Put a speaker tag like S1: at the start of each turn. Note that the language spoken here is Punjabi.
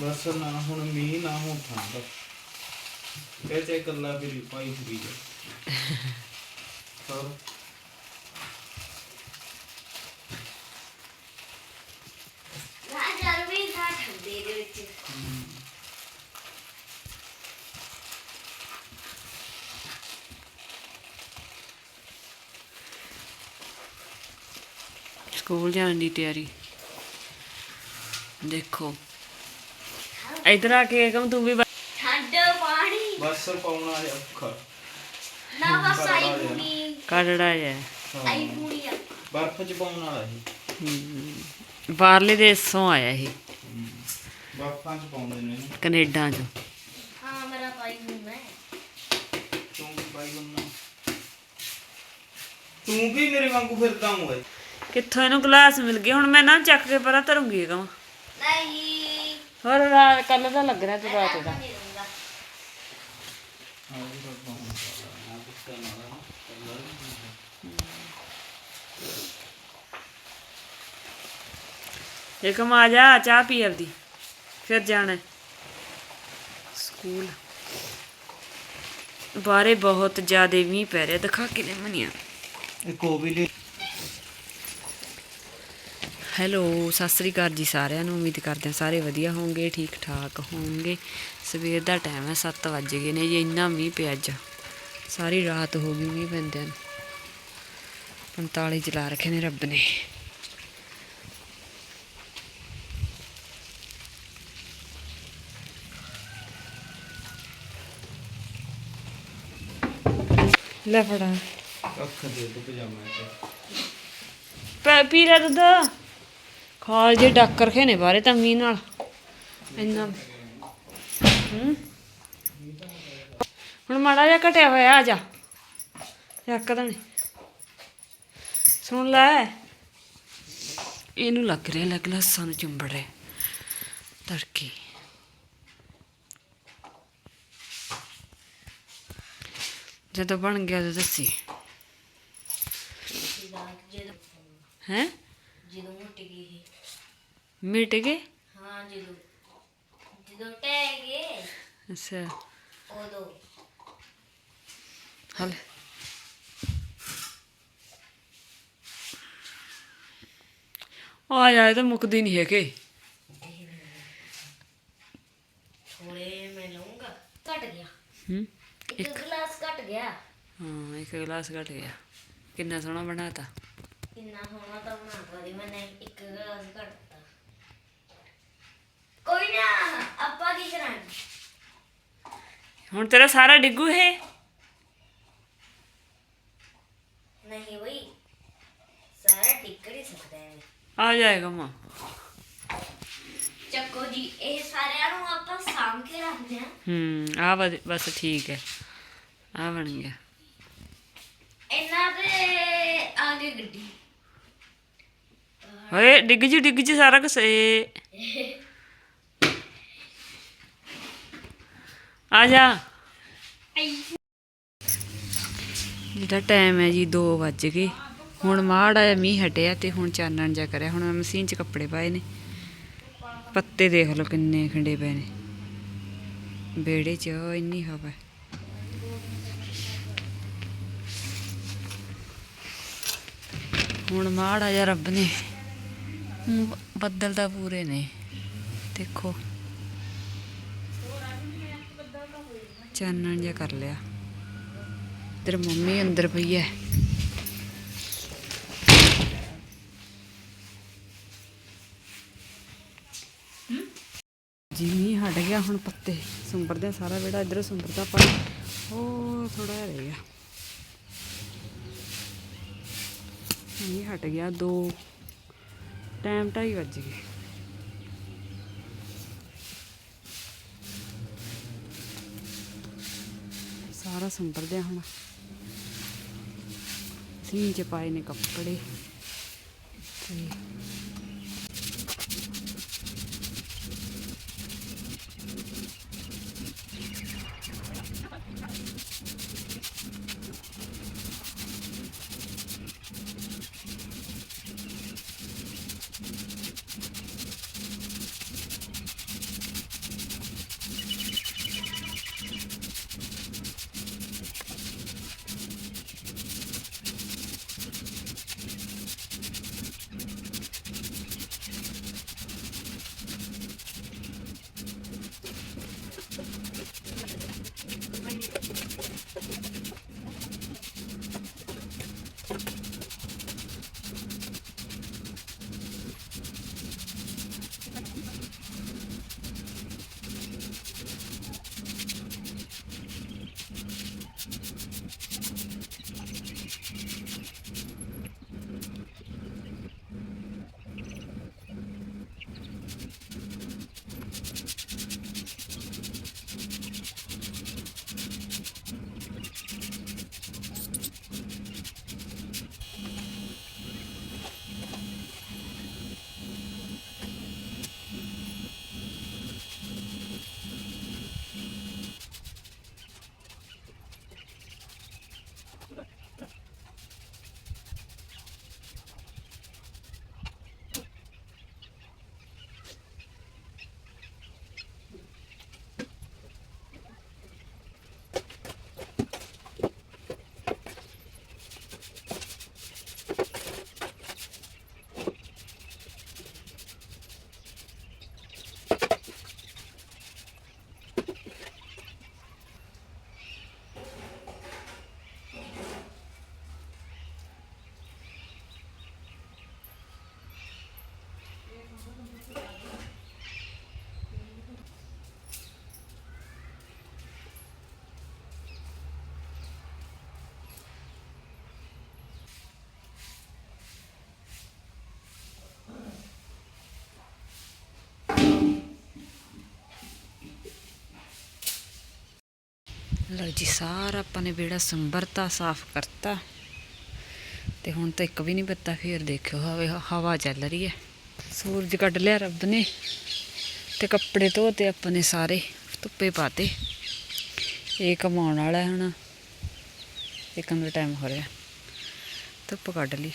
S1: ਬਸ ਨਾ ਹੁਣ ਮੀਂਹ ਨਾ ਹੁਣ ਠੰਡ। ਇਹ ਤੇ ਇਕੱਲਾ ਵੀ ਪਾਈ ਫਰੀ ਜਾ ਹੋਰ?
S2: ਨਾ ਗਰਮੀ ਨਾ ਠੰਡੇ ਦੇ ਵਿੱਚ।
S3: ਸਕੂਲ ਜਾਣ ਦੀ ਤਿਆਰੀ। ਦੇਖੋ। ਇਧਰ ਆ ਕੇ ਕਮ ਤੂੰ ਵੀ ਬ-
S2: ਠੰਡ ਪਾਣੀ।
S1: ਬਸ ਪਾਉਣਾ ਹੈ ਔਖਾ
S2: ਨਾ ਬਸ ਆਈ ਪੂਰੀ
S3: ਕਾੜੜਾ ਜਿਹਾ
S2: ਆਈ ਪੂਰੀ ਆ।
S1: ਬਰਫ਼ ਚ ਪਾਉਣ ਵਾਲਾ ਸੀ।
S3: ਹਮ। ਬਾਹਰਲੇ ਦੇਸ਼ੋਂ ਆਇਆ ਇਹ
S1: ਬਰਫ਼ਾਂ ਚ ਪਾਉਂਦੇ ਨੇ। ਇਹਨੂੰ।
S3: ਕੈਨੇਡਾ ਚੋਂ।
S2: ਹਾਂ ਮੇਰਾ ਭਾਈ ਹੁੰਦਾ ਹੈ
S1: ਤੂੰ ਵੀ ਪਾਈ ਬੰਨਾ ਤੂੰ ਵੀ ਮੇਰੇ ਵਾਂਗੂ ਫਿਰਦਾ ਹੋਏ
S3: ਕਿੱਥੋਂ ਇਹਨੂੰ ਗਲਾਸ ਮਿਲ ਗਿਆ ਹੁਣ ਮੈਂ ਨਾ ਚੱਕ ਕੇ ਪਰਾਂ ਧਰੂੰਗੀ ਕਮ।
S2: ਨਹੀਂ
S3: ਹੋਰ ਰਾਤ ਕੱਲ ਦਾ ਲੱਗ ਰਿਹਾ ਰਾਤ ਦਾ।
S2: ਨਹੀਂ ਰਹੂੰਗਾ
S3: ਜਾ, ਚਾਹ ਪੀ ਆਪਦੀ, ਫਿਰ ਜਾਣਾ। ਸਕੂਲ। ਬਾਰੇ ਬਹੁਤ ਜ਼ਿਆਦਾ ਮੀਂਹ ਪੈ ਰਿਹਾ, ਦਿਖਾ ਕੇ ਲੈ
S1: ਇੱਕ ਉਹ ਵੀ ਲੈ
S3: ਹੈਲੋ ਸਤਿ ਸ੍ਰੀ ਅਕਾਲ ਜੀ ਸਾਰਿਆਂ ਨੂੰ। ਉਮੀਦ ਕਰਦੇ ਹਾਂ ਸਾਰੇ ਵਧੀਆ ਹੋਵੋਗੇ ਠੀਕ ਠਾਕ ਹੋਵੋਗੇ ਸਵੇਰ ਦਾ ਟਾਈਮ ਹੈ 7 ਵਜ ਗਏ ਨੇ ਜੀ ਇੰਨਾ ਮੀਂਹ ਪਿਆ ਅੱਜ। ਸਾਰੀ ਰਾਤ ਹੋ ਗਈ ਮੀਂਹ ਪੈਂਦਿਆਂ ਨੂੰ। 45 ਚਲਾ ਰੱਖੇ ਨੇ ਰੱਬ ਨੇ। ਲੈ ਫੜਾ।
S1: ਅੱਖ ਦੇ ਪਜਾਮਾ
S3: ਪੀ ਲੈ ਦੁੱਧ। ਖਾਲ ਜੇ ਡੱਕ ਰਖੇ ਨੇ ਬਾਰੇ ਤਾਂ ਮੀਂਹ ਨਾਲ। ਇੰਨਾ। ਹੂੰ। ਹੁਣ ਮਾੜਾ ਜਿਹਾ ਘਟਿਆ ਹੋਇਆ ਆ ਜਾ। ਚੱਕ ਦਣੇ ਸੁਣ ਲੈ। ਇਹਨੂੰ ਲੱਗ ਰਿਹਾ ਲੱਗ ਲੱਸਾਂ ਨੂੰ ਚੁੰਬੜ। ਰਿਹਾ ਤੜਕੇ। ਜਦੋਂ ਬਣ ਗਿਆ ਤਾਂ ਦੱਸੀ। ਹੈ?
S2: ਜਦੋਂ ਮੁੱਟ ਗਈ।
S3: ਮਿਟ ਗਏ?
S2: ਹਾਂ ਜਦੋਂ ਜਦੋਂ ਟਹਿ ਗਏ
S3: ਅੱਛਾ।
S2: ਉਦੋਂ।
S3: ਹਲ। ਆ ਜਾ ਇਹ ਤਾਂ ਮੁੱਕਦੀ ਨਹੀਂ ਹੈਗੇ।
S2: ਥੋੜੇ ਮੈਂ ਲਊਂਗਾ ਘਟ ਗਿਆ।
S3: ਹੂੰ
S2: ਇੱਕ ਗਲਾਸ ਘਟ ਗਿਆ।
S3: ਹਾਂ ਇੱਕ ਗਲਾਸ ਘਟ ਗਿਆ। ਕਿੰਨਾ ਸੋਹਣਾ ਬਣਾਤਾ?
S2: ਕਿੰਨਾ ਹੋਣਾ ਤਾਂ ਬਣਾ ਦੇ ਮੈਨੇ ਇੱਕ ਗਲਾਸ ਘਟਤਾ ਕੋਈ ਨਾ ਆਪਾਂ ਕੀ ਕਰਾਂਗੇ?
S3: ਹੁਣ ਤੇਰਾ ਸਾਰਾ ਡਿੱਗੂ ਹੈ
S2: ਨਹੀਂ ਬਈ ਸਾਰਾ ਟਿਕ ਨਹੀਂ ਸਕਦਾ ਹੈ
S3: ਆ ਜਾਏਗਾ ਮਾਂ।
S2: ਚੱਕੋ ਜੀ ਇਹ ਸਾਰਿਆਂ ਨੂੰ ਆਪਾਂ ਸਾਂਭ ਕੇ ਰੱਖਦੇ ਹਾਂ।
S3: ਹੂੰ ਆ ਬਸ ਠੀਕ ਹੈ। ਆ ਬਣ ਗਿਆ।
S2: ਇਹਨਾਂ ਦੇ ਆਗੇ ਗੱਡੀ।
S3: ਓਏ ਡਿੱਗ ਜੀ ਡਿੱਗ ਜੀ ਸਾਰਾ ਕੁਛ ਆ ਜਾ। ਜਿਹੜਾ ਟਾਈਮ ਹੈ ਜੀ 2 ਵੱਜ ਗਏ। ਹੁਣ ਮਾੜਾ ਜਿਹਾ ਮੀਂਹ ਹਟਿਆ ਤੇ ਹੁਣ ਚਾਨਣ ਜਾ ਕਰਿਆ। ਹੁਣ ਮੈਂ ਮਸ਼ੀਨ 'ਚ ਕੱਪੜੇ ਪਾਏ ਨੇ। ਪੱਤੇ ਦੇਖ ਲਓ ਕਿੰਨੇ ਖੰਡੇ ਪਏ ਨੇ। ਬੇੜੇ 'ਚ ਇੰਨੀ ਹਵਾ ਹੁਣ ਮਾੜਾ ਜਿਹਾ ਰੱਬ ਨੇ ਬੱਦਲ ਤਾਂ ਪੂਰੇ ਨੇ। ਦੇਖੋ। ਚਾਨਣ ਜਿਹਾ ਕਰ ਲਿਆ। ਤੇਰੀ ਮੰਮੀ ਅੰਦਰ ਪਈ ਹੈ ਜੀ ਹਟ ਗਿਆ ਹੁਣ ਪੱਤੇ। ਸੁੰਬਰਦੇ ਸਾਰਾ ਵਿਹੜਾ, ਇਧਰ ਸੁੰਬਰਦਾ ਪਰ ਉਹ ਥੋੜਾ ਰਹਿ ਗਿਆ। ਮੀਂਹ ਹਟ ਗਿਆ, ਦੋ। ਟਾਈਮ ਢਾਈ ਵੱਜ ਗਏ। ਸਾਰਾ ਸੰਭਰਦੇ ਆ ਹੁਣ। ਸੀਨ ਚ ਪਾਏ ਨੇ ਕੱਪੜੇ। ਤੇ you ਲਓ ਜੀ, ਸਾਰਾ ਆਪਾਂ ਨੇ ਵਿਹੜਾ ਸੰਭਰਤਾ, ਸਾਫ਼ ਕਰਤਾ। ਤੇ ਹੁਣ ਤਾਂ ਇੱਕ ਵੀ ਨਹੀਂ ਪੱਤਾ ਫੇਰ ਦੇਖਿਓ, ਹਵੇ ਹਵਾ ਚੱਲ ਰਹੀ ਹੈ। ਸੂਰਜ ਕੱਢ ਲਿਆ ਰੱਬ ਨੇ, ਤੇ ਕੱਪੜੇ ਧੋਤੇ ਆਪਾਂ ਨੇ ਸਾਰੇ, ਧੁੱਪੇ ਪਾਤੇ। ਇਹ ਕਮਾਉਣ ਵਾਲਾ ਹੈ ਹੁਣ ਇੱਕ ਦਾ ਟਾਈਮ ਹੋ ਰਿਹਾ। ਧੁੱਪ ਕੱਢ ਲਈ।